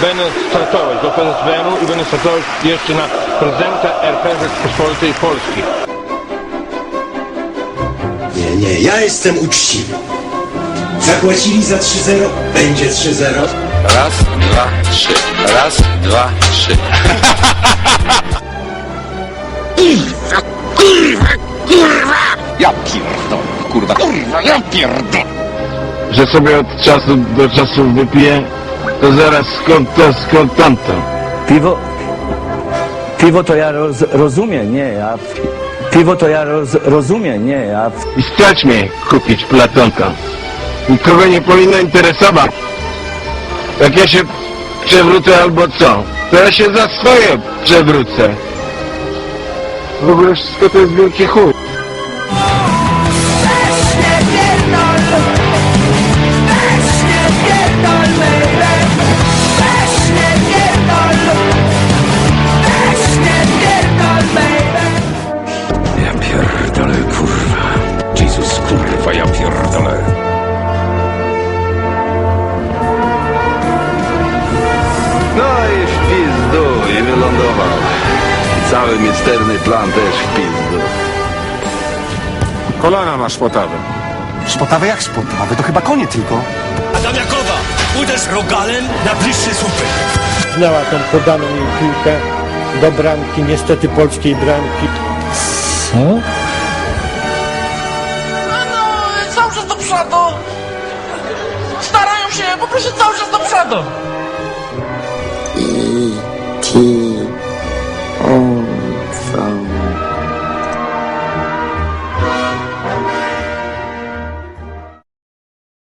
będę startować do PSBN-u i będę startować jeszcze na prezydenta RP Rzeczpospolitej Polski. Nie, nie, ja jestem uczciwy. Zapłacili za 3-0, będzie 3-0. Raz, dwa, trzy. Raz, dwa, trzy. Ja pierdolę, kurwa, kurwa, ja pierdolę. że sobie od czasu do czasu wypiję, to zaraz skąd to, skąd tamto. Piwo, piwo to ja roz, rozumiem, nie, ja... Piwo to ja roz, rozumiem, nie, ja... I stać mnie kupić platonka. Nikogo nie powinno interesować. Jak ja się przewrócę albo co, to ja się za swoje przewrócę. W ogóle wszystko to jest wielki chuj. Cały misterny plan też w pizdu. Kolana masz potawy. Szpotawy jak szpotawy, to chyba konie tylko. Adamiakowa, uderz rogalem na bliższy słupek. Znała tą podaną jej piłkę do bramki, niestety polskiej bramki. Co? No, cały czas do przodu. Starają się, po prostu cały czas do przodu.